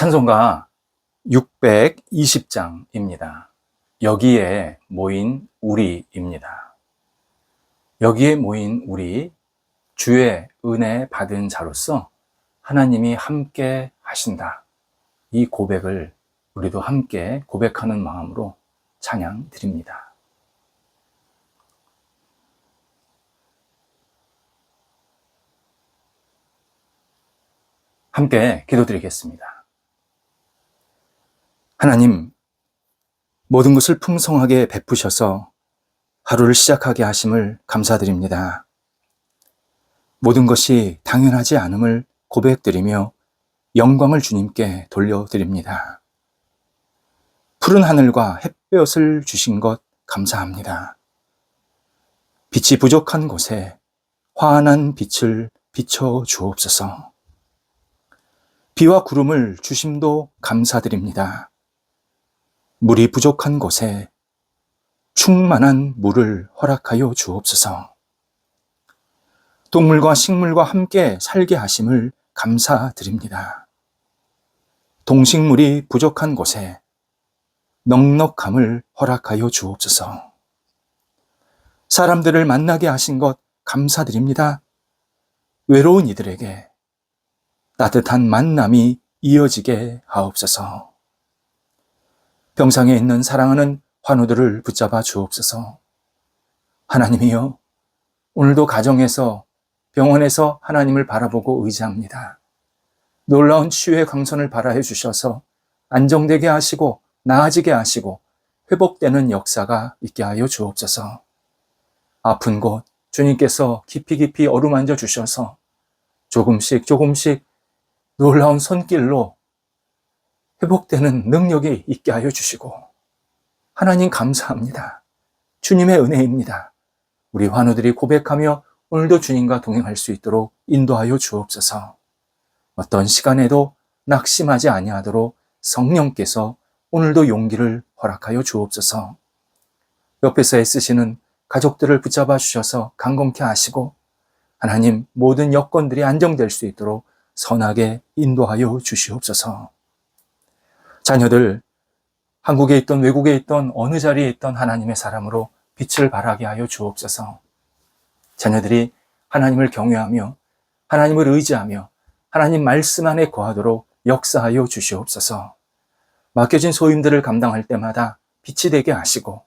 찬송가 620장입니다. 여기에 모인 우리입니다. 여기에 모인 우리 주의 은혜 받은 자로서 하나님이 함께 하신다. 이 고백을 우리도 함께 고백하는 마음으로 찬양 드립니다. 함께 기도드리겠습니다. 하나님, 모든 것을 풍성하게 베푸셔서 하루를 시작하게 하심을 감사드립니다. 모든 것이 당연하지 않음을 고백드리며 영광을 주님께 돌려드립니다. 푸른 하늘과 햇볕을 주신 것 감사합니다. 빛이 부족한 곳에 환한 빛을 비춰 주옵소서. 비와 구름을 주심도 감사드립니다. 물이 부족한 곳에 충만한 물을 허락하여 주옵소서. 동물과 식물과 함께 살게 하심을 감사드립니다. 동식물이 부족한 곳에 넉넉함을 허락하여 주옵소서. 사람들을 만나게 하신 것 감사드립니다. 외로운 이들에게 따뜻한 만남이 이어지게 하옵소서. 병상에 있는 사랑하는 환우들을 붙잡아 주옵소서. 하나님이여, 오늘도 가정에서 병원에서 하나님을 바라보고 의지합니다. 놀라운 치유의 강선을 발하해 주셔서 안정되게 하시고 나아지게 하시고 회복되는 역사가 있게 하여 주옵소서. 아픈 곳 주님께서 깊이 깊이 어루만져 주셔서 조금씩 조금씩 놀라운 손길로 회복되는 능력이 있게 하여 주시고 하나님 감사합니다. 주님의 은혜입니다. 우리 환우들이 고백하며 오늘도 주님과 동행할 수 있도록 인도하여 주옵소서. 어떤 시간에도 낙심하지 아니하도록 성령께서 오늘도 용기를 허락하여 주옵소서. 옆에서 애쓰시는 가족들을 붙잡아 주셔서 강건케 하시고 하나님 모든 여건들이 안정될 수 있도록 선하게 인도하여 주시옵소서. 자녀들 한국에 있던 외국에 있던 어느 자리에 있던 하나님의 사람으로 빛을 발하게 하여 주옵소서. 자녀들이 하나님을 경외하며 하나님을 의지하며 하나님 말씀 안에 거하도록 역사하여 주시옵소서. 맡겨진 소임들을 감당할 때마다 빛이 되게 하시고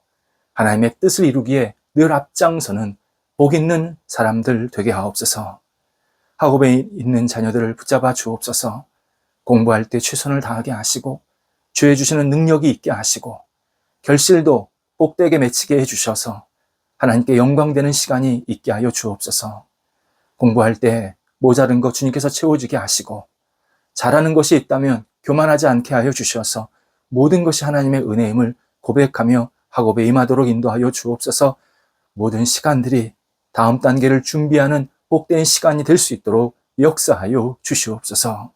하나님의 뜻을 이루기에 늘 앞장서는 복 있는 사람들 되게 하옵소서. 학업에 있는 자녀들을 붙잡아 주옵소서. 공부할 때 최선을 다하게 하시고 주해 주시는 능력이 있게 하시고 결실도 복되게 맺히게 해 주셔서 하나님께 영광되는 시간이 있게 하여 주옵소서. 공부할 때 모자른 것 주님께서 채워주게 하시고 잘하는 것이 있다면 교만하지 않게 하여 주셔서 모든 것이 하나님의 은혜임을 고백하며 학업에 임하도록 인도하여 주옵소서 모든 시간들이 다음 단계를 준비하는 복된 시간이 될 수 있도록 역사하여 주시옵소서.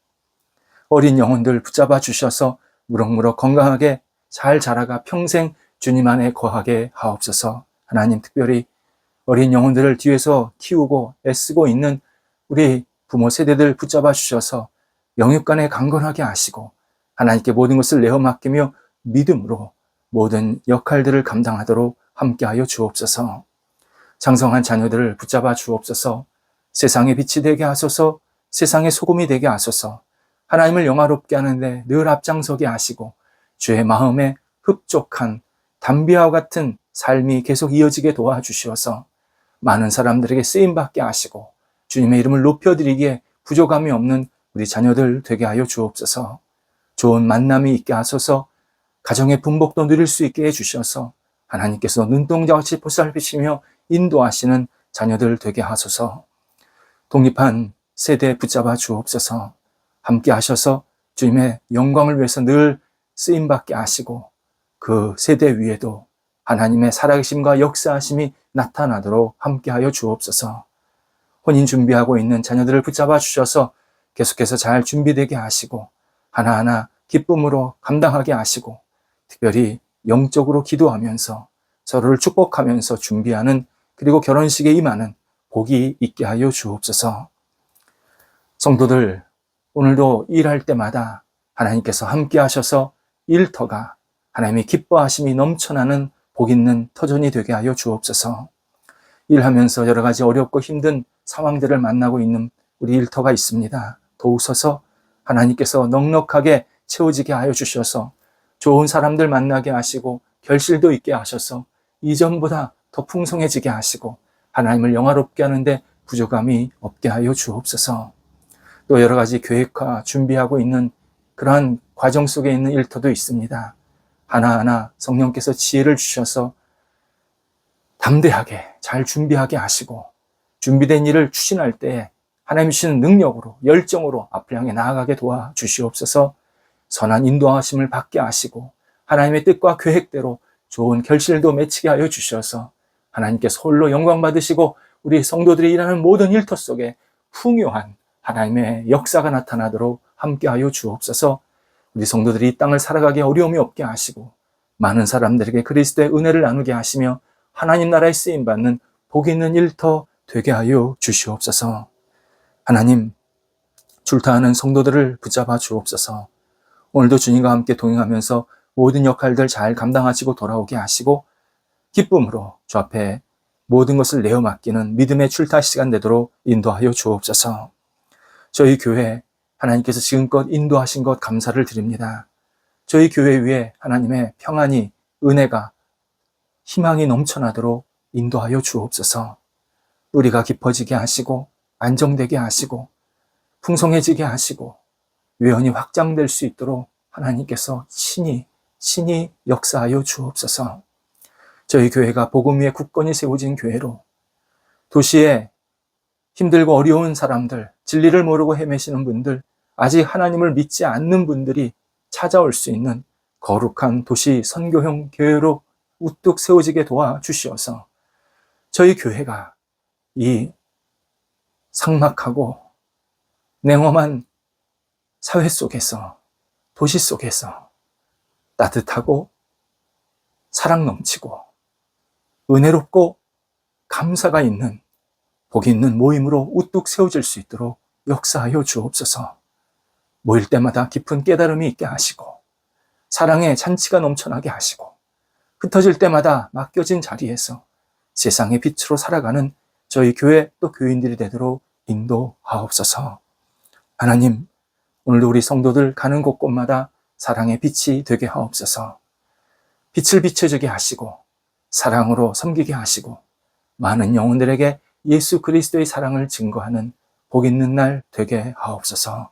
어린 영혼들 붙잡아 주셔서 무럭무럭 건강하게 잘 자라가 평생 주님 안에 거하게 하옵소서. 하나님 특별히 어린 영혼들을 뒤에서 키우고 애쓰고 있는 우리 부모 세대들 붙잡아 주셔서 영육간에 강건하게 하시고 하나님께 모든 것을 내어 맡기며 믿음으로 모든 역할들을 감당하도록 함께하여 주옵소서. 장성한 자녀들을 붙잡아 주옵소서. 세상의 빛이 되게 하소서. 세상의 소금이 되게 하소서. 하나님을 영화롭게 하는데 늘 앞장서게 하시고 주의 마음에 흡족한 담비와 같은 삶이 계속 이어지게 도와주시어서 많은 사람들에게 쓰임 받게 하시고 주님의 이름을 높여드리기에 부족함이 없는 우리 자녀들 되게 하여 주옵소서. 좋은 만남이 있게 하소서. 가정의 분복도 누릴 수 있게 해 주셔서 하나님께서 눈동자같이 보살피시며 인도하시는 자녀들 되게 하소서. 독립한 세대 붙잡아 주옵소서. 함께 하셔서 주님의 영광을 위해서 늘 쓰임 받게 하시고 그 세대 위에도 하나님의 살아계심과 역사하심이 나타나도록 함께하여 주옵소서. 혼인 준비하고 있는 자녀들을 붙잡아 주셔서 계속해서 잘 준비되게 하시고 하나하나 기쁨으로 감당하게 하시고 특별히 영적으로 기도하면서 서로를 축복하면서 준비하는 그리고 결혼식에 임하는 복이 있게 하여 주옵소서. 성도들 오늘도 일할 때마다 하나님께서 함께 하셔서 일터가 하나님의 기뻐하심이 넘쳐나는 복 있는 터전이 되게 하여 주옵소서. 일하면서 여러 가지 어렵고 힘든 상황들을 만나고 있는 우리 일터가 있습니다. 도우소서 하나님께서 넉넉하게 채워지게 하여 주셔서 좋은 사람들 만나게 하시고 결실도 있게 하셔서 이전보다 더 풍성해지게 하시고 하나님을 영화롭게 하는데 부족함이 없게 하여 주옵소서. 또 여러 가지 계획과 준비하고 있는 그러한 과정 속에 있는 일터도 있습니다. 하나하나 성령께서 지혜를 주셔서 담대하게 잘 준비하게 하시고 준비된 일을 추진할 때 하나님 주시는 능력으로 열정으로 앞을 향해 나아가게 도와 주시옵소서 선한 인도하심을 받게 하시고 하나님의 뜻과 계획대로 좋은 결실도 맺히게 하여 주셔서 하나님께서 홀로 영광 받으시고 우리 성도들이 일하는 모든 일터 속에 풍요한 하나님의 역사가 나타나도록 함께하여 주옵소서. 우리 성도들이 이 땅을 살아가기 어려움이 없게 하시고 많은 사람들에게 그리스도의 은혜를 나누게 하시며 하나님 나라에 쓰임 받는 복 있는 일터 되게 하여 주시옵소서. 하나님 줄타하는 성도들을 붙잡아 주옵소서. 오늘도 주님과 함께 동행하면서 모든 역할들 잘 감당하시고 돌아오게 하시고 기쁨으로 주 앞에 모든 것을 내어 맡기는 믿음의 출타 시간 되도록 인도하여 주옵소서. 저희 교회 하나님께서 지금껏 인도하신 것 감사를 드립니다. 저희 교회 위에 하나님의 평안이 은혜가 희망이 넘쳐나도록 인도하여 주옵소서. 우리가 깊어지게 하시고 안정되게 하시고 풍성해지게 하시고 외연이 확장될 수 있도록 하나님께서 친히 친히 역사하여 주옵소서. 저희 교회가 복음 위에 굳건히 세워진 교회로 도시에 힘들고 어려운 사람들, 진리를 모르고 헤매시는 분들, 아직 하나님을 믿지 않는 분들이 찾아올 수 있는 거룩한 도시 선교형 교회로 우뚝 세워지게 도와 주시어서 저희 교회가 이 상막하고 냉엄한 사회 속에서 도시 속에서 따뜻하고 사랑 넘치고 은혜롭고 감사가 있는 복 있는 모임으로 우뚝 세워질 수 있도록 역사하여 주옵소서. 모일 때마다 깊은 깨달음이 있게 하시고 사랑의 잔치가 넘쳐나게 하시고 흩어질 때마다 맡겨진 자리에서 세상의 빛으로 살아가는 저희 교회 또 교인들이 되도록 인도하옵소서. 하나님, 오늘도 우리 성도들 가는 곳곳마다 사랑의 빛이 되게 하옵소서. 빛을 비춰주게 하시고 사랑으로 섬기게 하시고 많은 영혼들에게 예수 그리스도의 사랑을 증거하는 복 있는 날 되게 하옵소서.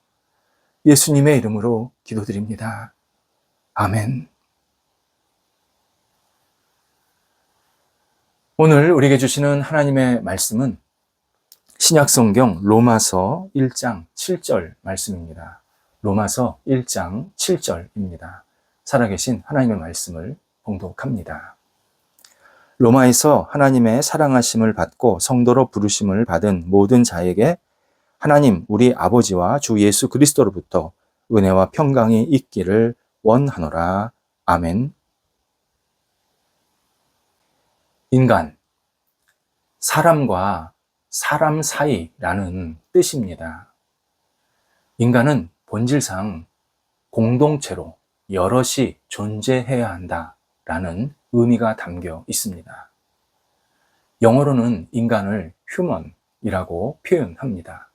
예수님의 이름으로 기도드립니다. 아멘. 오늘 우리에게 주시는 하나님의 말씀은 신약성경 로마서 1장 7절 말씀입니다. 로마서 1장 7절입니다. 살아계신 하나님의 말씀을 봉독합니다. 로마에서 하나님의 사랑하심을 받고 성도로 부르심을 받은 모든 자에게 하나님 우리 아버지와 주 예수 그리스도로부터 은혜와 평강이 있기를 원하노라. 아멘. 인간, 사람과 사람 사이라는 뜻입니다. 인간은 본질상 공동체로 여럿이 존재해야 한다라는 의미가 담겨 있습니다. 영어로는 인간을 human이라고 표현합니다.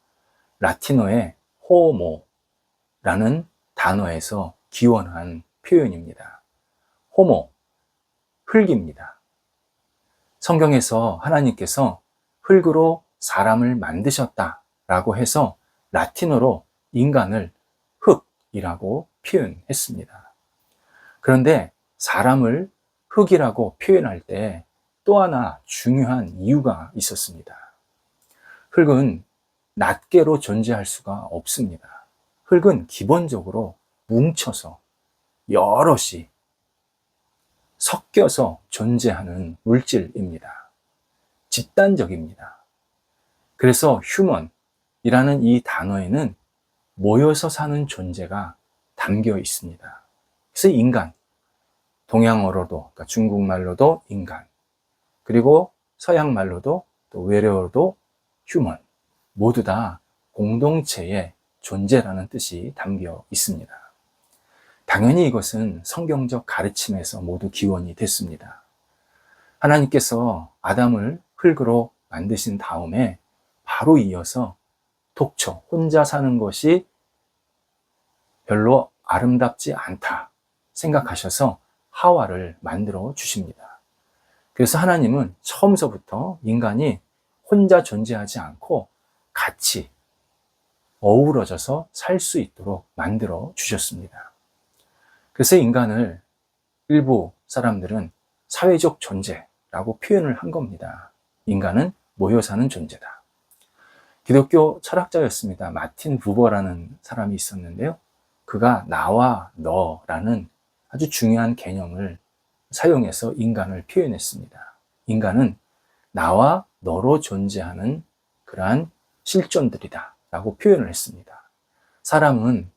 라틴어의 homo라는 단어에서 기원한 표현입니다. homo, 흙입니다. 성경에서 하나님께서 흙으로 사람을 만드셨다 라고 해서 라틴어로 인간을 흙이라고 표현했습니다. 그런데 사람을 흙이라고 표현할 때 또 하나 중요한 이유가 있었습니다. 흙은 낱개로 존재할 수가 없습니다. 흙은 기본적으로 뭉쳐서 여럿이 섞여서 존재하는 물질입니다. 집단적입니다. 그래서 휴먼이라는 이 단어에는 모여서 사는 존재가 담겨 있습니다. 그래서 인간, 동양어로도, 그러니까 중국말로도 인간, 그리고 서양말로도 또 외래어로도 휴먼, 모두 다 공동체의 존재라는 뜻이 담겨 있습니다. 당연히 이것은 성경적 가르침에서 모두 기원이 됐습니다. 하나님께서 아담을 흙으로 만드신 다음에 바로 이어서 독처, 혼자 사는 것이 별로 아름답지 않다 생각하셔서 하와를 만들어 주십니다. 그래서 하나님은 처음서부터 인간이 혼자 존재하지 않고 같이 어우러져서 살 수 있도록 만들어 주셨습니다. 그래서 인간을 일부 사람들은 사회적 존재라고 표현을 한 겁니다. 인간은 모여 사는 존재다. 기독교 철학자였습니다. 마틴 부버라는 사람이 있었는데요. 그가 나와 너라는 아주 중요한 개념을 사용해서 인간을 표현했습니다. 인간은 나와 너로 존재하는 그러한 실존들이다 라고 표현을 했습니다. 사람은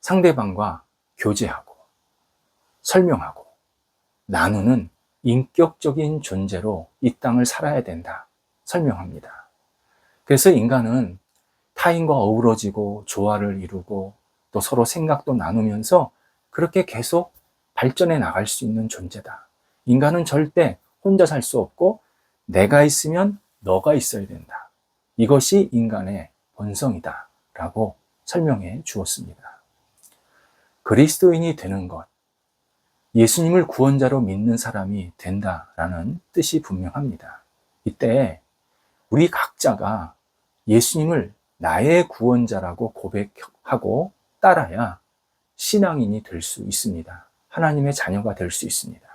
상대방과 교제하고 설명하고 나누는 인격적인 존재로 이 땅을 살아야 된다 설명합니다. 그래서 인간은 타인과 어우러지고 조화를 이루고 또 서로 생각도 나누면서 그렇게 계속 발전해 나갈 수 있는 존재다. 인간은 절대 혼자 살 수 없고 내가 있으면 너가 있어야 된다. 이것이 인간의 본성이다. 라고 설명해 주었습니다. 그리스도인이 되는 것, 예수님을 구원자로 믿는 사람이 된다라는 뜻이 분명합니다. 이때 우리 각자가 예수님을 나의 구원자라고 고백하고 따라야 신앙인이 될 수 있습니다. 하나님의 자녀가 될 수 있습니다.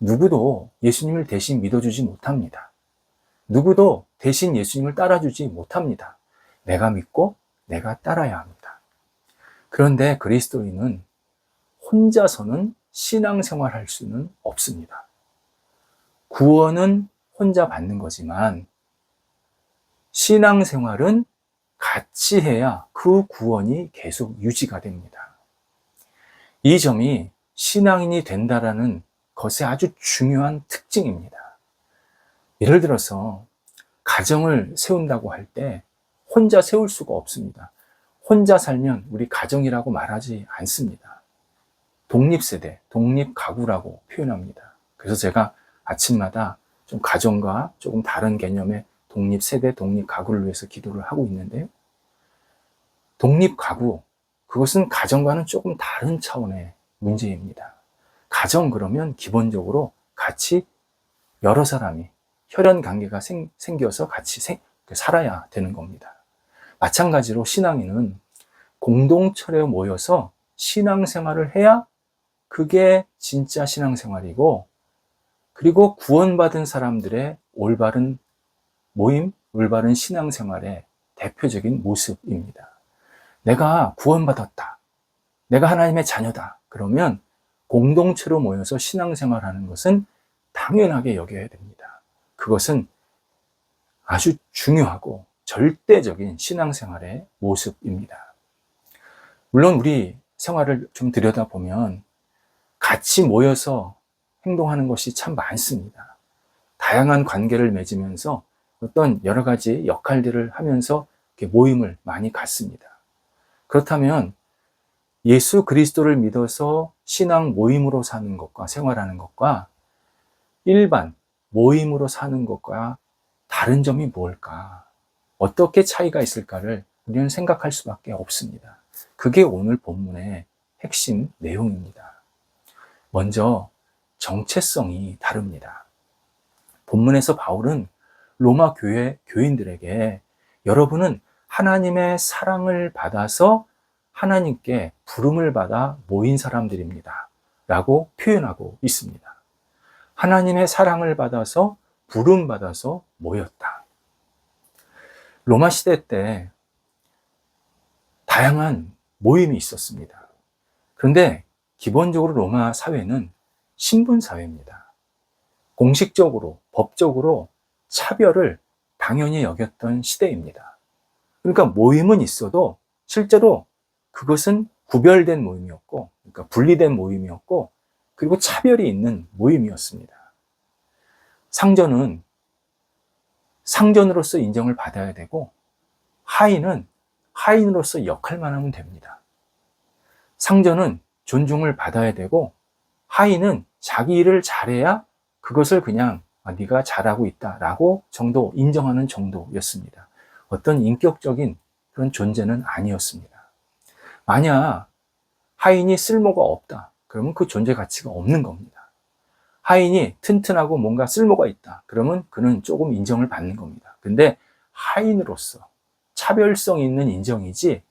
누구도 예수님을 대신 믿어주지 못합니다. 누구도 대신 예수님을 따라주지 못합니다. 내가 믿고 내가 따라야 합니다. 그런데 그리스도인은 혼자서는 신앙생활 할 수는 없습니다. 구원은 혼자 받는 거지만 신앙생활은 같이 해야 그 구원이 계속 유지가 됩니다. 이 점이 신앙인이 된다라는 것의 아주 중요한 특징입니다. 예를 들어서 가정을 세운다고 할 때 혼자 세울 수가 없습니다. 혼자 살면 우리 가정이라고 말하지 않습니다. 독립세대, 독립가구라고 표현합니다. 그래서 제가 아침마다 좀 가정과 조금 다른 개념의 독립세대, 독립가구를 위해서 기도를 하고 있는데요. 독립가구, 그것은 가정과는 조금 다른 차원의 문제입니다. 가정 그러면 기본적으로 같이 여러 사람이 혈연 관계가 생, 생겨서 같이 생, 살아야 되는 겁니다. 마찬가지로 신앙인은 공동체에 모여서 신앙생활을 해야 그게 진짜 신앙생활이고 그리고 구원받은 사람들의 올바른 모임, 올바른 신앙생활의 대표적인 모습입니다. 내가 구원받았다. 내가 하나님의 자녀다. 그러면 공동체로 모여서 신앙생활하는 것은 당연하게 여겨야 됩니다. 그것은 아주 중요하고 절대적인 신앙생활의 모습입니다. 물론 우리 생활을 좀 들여다보면 같이 모여서 행동하는 것이 참 많습니다. 다양한 관계를 맺으면서 어떤 여러 가지 역할들을 하면서 모임을 많이 갖습니다. 그렇다면 예수 그리스도를 믿어서 신앙 모임으로 사는 것과 생활하는 것과 일반 모임으로 사는 것과 다른 점이 뭘까? 어떻게 차이가 있을까를 우리는 생각할 수밖에 없습니다. 그게 오늘 본문의 핵심 내용입니다. 먼저 정체성이 다릅니다. 본문에서 바울은 로마 교회 교인들에게 여러분은 하나님의 사랑을 받아서 하나님께 부름을 받아 모인 사람들입니다. 라고 표현하고 있습니다. 하나님의 사랑을 받아서 부름 받아서 모였다. 로마 시대 때 다양한 모임이 있었습니다. 그런데 기본적으로 로마 사회는 신분 사회입니다. 공식적으로, 법적으로 차별을 당연히 여겼던 시대입니다. 그러니까 모임은 있어도 실제로 그것은 구별된 모임이었고, 그러니까 분리된 모임이었고, 그리고 차별이 있는 모임이었습니다. 상전은 상전으로서 인정을 받아야 되고, 하인은 하인으로서 역할만 하면 됩니다. 상전은 존중을 받아야 되고 하인은 자기 일을 잘해야 그것을 그냥 아, 네가 잘하고 있다라고 정도 인정하는 정도였습니다. 어떤 인격적인 그런 존재는 아니었습니다. 만약 하인이 쓸모가 없다. 그러면 그 존재 가치가 없는 겁니다. 하인이 튼튼하고 뭔가 쓸모가 있다. 그러면 그는 조금 인정을 받는 겁니다. 근데 하인으로서 차별성 있는 인정이지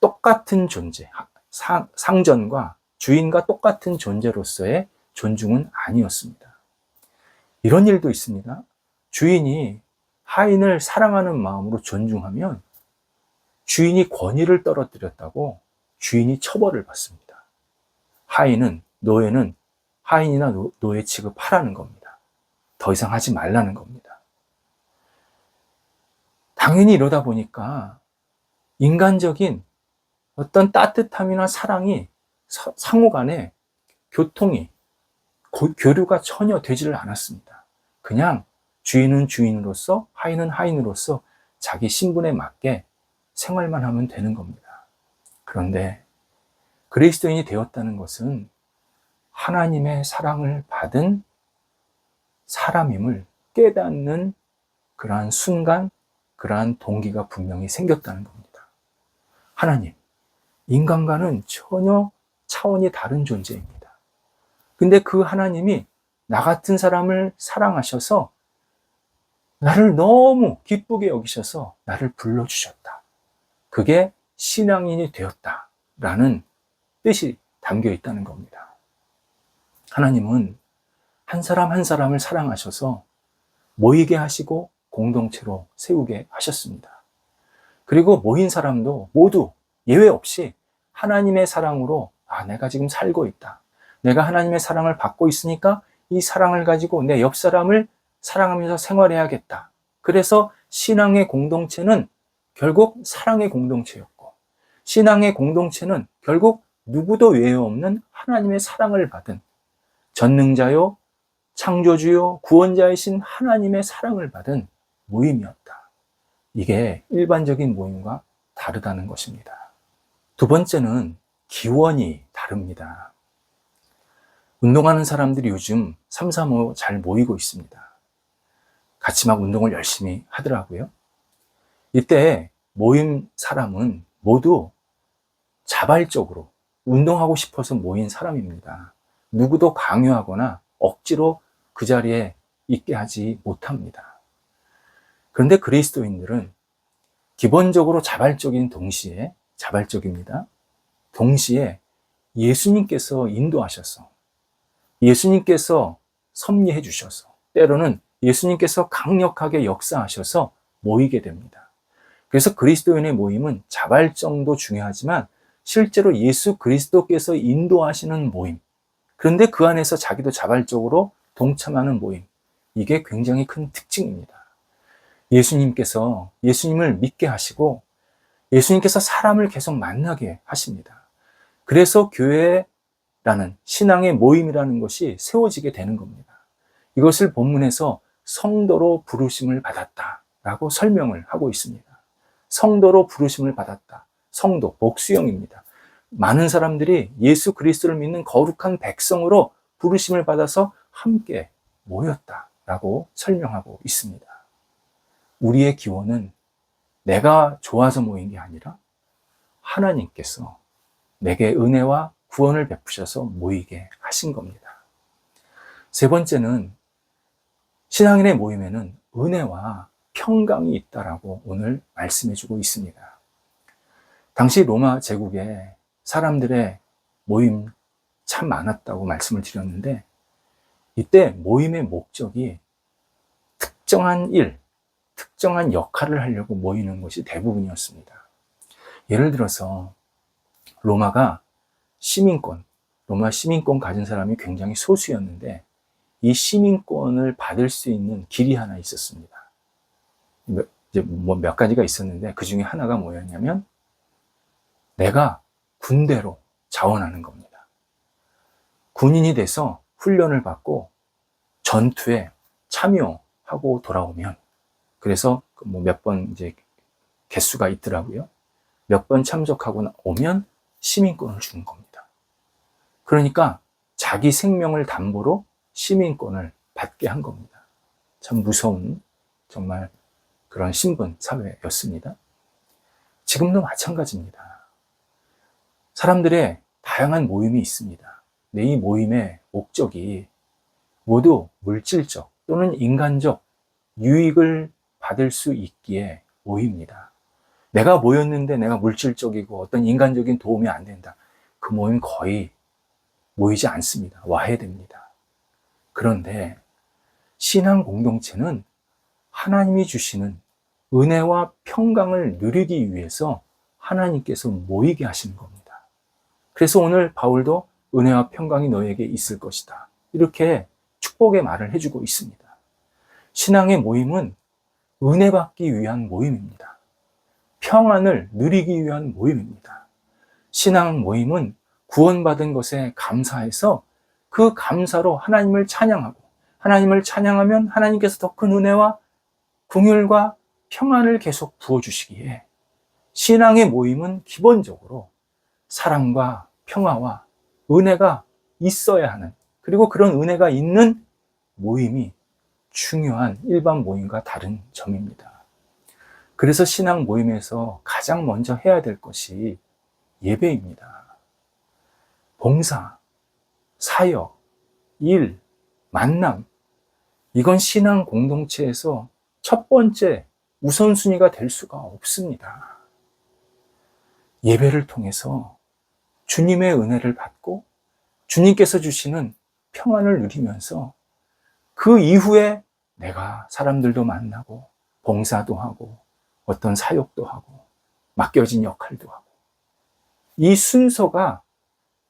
똑같은 존재, 상, 상전과 주인과 똑같은 존재로서의 존중은 아니었습니다. 이런 일도 있습니다. 주인이 하인을 사랑하는 마음으로 존중하면 주인이 권위를 떨어뜨렸다고 주인이 처벌을 받습니다. 하인은, 노예는 하인이나 노, 예 취급하라는 겁니다. 더 이상 하지 말라는 겁니다. 당연히 이러다 보니까 인간적인 어떤 따뜻함이나 사랑이 상호 간에 교통이 교류가 전혀 되지를 않았습니다. 그냥 주인은 주인으로서 하인은 하인으로서 자기 신분에 맞게 생활만 하면 되는 겁니다. 그런데 그리스도인이 되었다는 것은 하나님의 사랑을 받은 사람임을 깨닫는 그러한 순간, 그러한 동기가 분명히 생겼다는 겁니다. 하나님, 인간과는 전혀 차원이 다른 존재입니다. 근데 그 하나님이 나 같은 사람을 사랑하셔서 나를 너무 기쁘게 여기셔서 나를 불러주셨다. 그게 신앙인이 되었다. 라는 뜻이 담겨 있다는 겁니다. 하나님은 한 사람 한 사람을 사랑하셔서 모이게 하시고 공동체로 세우게 하셨습니다. 그리고 모인 사람도 모두 예외 없이 하나님의 사랑으로 아, 내가 지금 살고 있다. 내가 하나님의 사랑을 받고 있으니까 이 사랑을 가지고 내 옆 사람을 사랑하면서 생활해야겠다. 그래서 신앙의 공동체는 결국 사랑의 공동체였고, 신앙의 공동체는 결국 누구도 외에 없는 하나님의 사랑을 받은 전능자요, 창조주요, 구원자이신 하나님의 사랑을 받은 모임이었다. 이게 일반적인 모임과 다르다는 것입니다. 두 번째는 기원이 다릅니다. 운동하는 사람들이 요즘 3, 3, 5 잘 모이고 있습니다. 같이 막 운동을 열심히 하더라고요. 이때 모임 사람은 모두 자발적으로 운동하고 싶어서 모인 사람입니다. 누구도 강요하거나 억지로 그 자리에 있게 하지 못합니다. 그런데 그리스도인들은 기본적으로 자발적인 동시에 자발적입니다. 동시에 예수님께서 인도하셔서 예수님께서 섭리해 주셔서 때로는 예수님께서 강력하게 역사하셔서 모이게 됩니다. 그래서 그리스도인의 모임은 자발성도 중요하지만 실제로 예수 그리스도께서 인도하시는 모임. 그런데 그 안에서 자기도 자발적으로 동참하는 모임. 이게 굉장히 큰 특징입니다. 예수님께서 예수님을 믿게 하시고 예수님께서 사람을 계속 만나게 하십니다. 그래서 교회라는 신앙의 모임이라는 것이 세워지게 되는 겁니다. 이것을 본문에서 성도로 부르심을 받았다라고 설명을 하고 있습니다. 성도로 부르심을 받았다. 성도, 복수형입니다. 많은 사람들이 예수 그리스도를 믿는 거룩한 백성으로 부르심을 받아서 함께 모였다라고 설명하고 있습니다. 우리의 기원은 내가 좋아서 모인 게 아니라 하나님께서 내게 은혜와 구원을 베푸셔서 모이게 하신 겁니다. 세 번째는 신앙인의 모임에는 은혜와 평강이 있다라고 오늘 말씀해 주고 있습니다. 당시 로마 제국에 사람들의 모임 참 많았다고 말씀을 드렸는데 이때 모임의 목적이 특정한 일, 특정한 역할을 하려고 모이는 것이 대부분이었습니다. 예를 들어서 로마가 시민권, 로마 시민권 가진 사람이 굉장히 소수였는데 이 시민권을 받을 수 있는 길이 하나 있었습니다. 이제 뭐 몇 가지가 있었는데 그 중에 하나가 뭐였냐면 내가 군대로 자원하는 겁니다. 군인이 돼서 훈련을 받고 전투에 참여하고 돌아오면 그래서 뭐 몇 번 이제 개수가 있더라고요. 몇 번 참석하고 오면 시민권을 주는 겁니다. 그러니까 자기 생명을 담보로 시민권을 받게 한 겁니다. 참 무서운 정말 그런 신분 사회였습니다. 지금도 마찬가지입니다. 사람들의 다양한 모임이 있습니다. 내이 모임의 목적이 모두 물질적 또는 인간적 유익을 받을 수 있기에 모입니다. 내가 모였는데 내가 물질적이고 어떤 인간적인 도움이 안 된다. 그 모임 거의 모이지 않습니다. 와해됩니다. 그런데 신앙 공동체는 하나님이 주시는 은혜와 평강을 누리기 위해서 하나님께서 모이게 하시는 겁니다. 그래서 오늘 바울도 은혜와 평강이 너에게 있을 것이다. 이렇게 축복의 말을 해주고 있습니다. 신앙의 모임은 은혜 받기 위한 모임입니다. 평안을 누리기 위한 모임입니다. 신앙 모임은 구원받은 것에 감사해서 그 감사로 하나님을 찬양하고 하나님을 찬양하면 하나님께서 더 큰 은혜와 궁율과 평안을 계속 부어주시기에 신앙의 모임은 기본적으로 사랑과 평화와 은혜가 있어야 하는 그리고 그런 은혜가 있는 모임이 중요한 일반 모임과 다른 점입니다. 그래서 신앙 모임에서 가장 먼저 해야 될 것이 예배입니다. 봉사, 사역, 일, 만남. 이건 신앙 공동체에서 첫 번째 우선순위가 될 수가 없습니다. 예배를 통해서 주님의 은혜를 받고 주님께서 주시는 평안을 누리면서 그 이후에 내가 사람들도 만나고 봉사도 하고 어떤 사역도 하고 맡겨진 역할도 하고 이 순서가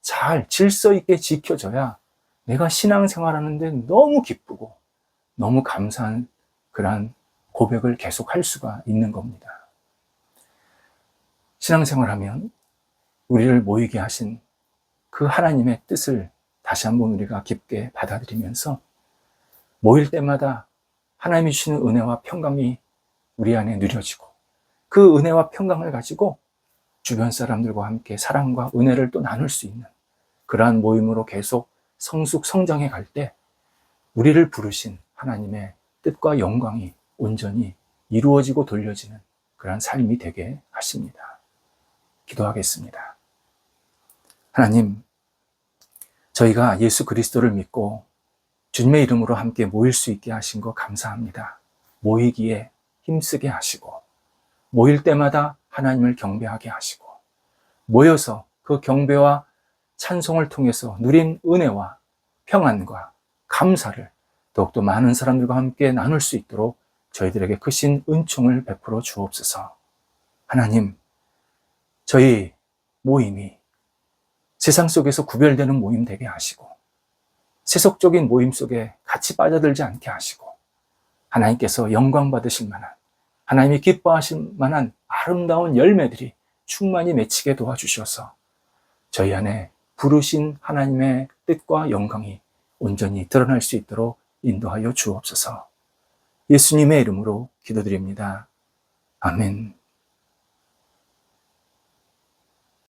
잘 질서 있게 지켜져야 내가 신앙생활 하는데 너무 기쁘고 너무 감사한 그러한 고백을 계속 할 수가 있는 겁니다. 신앙생활 하면 우리를 모이게 하신 그 하나님의 뜻을 다시 한번 우리가 깊게 받아들이면서 모일 때마다 하나님이 주시는 은혜와 평강이 우리 안에 누려지고 그 은혜와 평강을 가지고 주변 사람들과 함께 사랑과 은혜를 또 나눌 수 있는 그러한 모임으로 계속 성숙 성장해 갈 때 우리를 부르신 하나님의 뜻과 영광이 온전히 이루어지고 돌려지는 그러한 삶이 되게 하십니다. 기도하겠습니다. 하나님, 저희가 예수 그리스도를 믿고 주님의 이름으로 함께 모일 수 있게 하신 거 감사합니다. 모이기에 힘쓰게 하시고, 모일 때마다 하나님을 경배하게 하시고, 모여서 그 경배와 찬송을 통해서 누린 은혜와 평안과 감사를 더욱더 많은 사람들과 함께 나눌 수 있도록 저희들에게 크신 은총을 베풀어 주옵소서. 하나님, 저희 모임이 세상 속에서 구별되는 모임 되게 하시고, 세속적인 모임 속에 같이 빠져들지 않게 하시고, 하나님께서 영광 받으실 만한, 하나님이 기뻐하실 만한 아름다운 열매들이 충만히 맺히게 도와주셔서 저희 안에 부르신 하나님의 뜻과 영광이 온전히 드러날 수 있도록 인도하여 주옵소서. 예수님의 이름으로 기도드립니다. 아멘.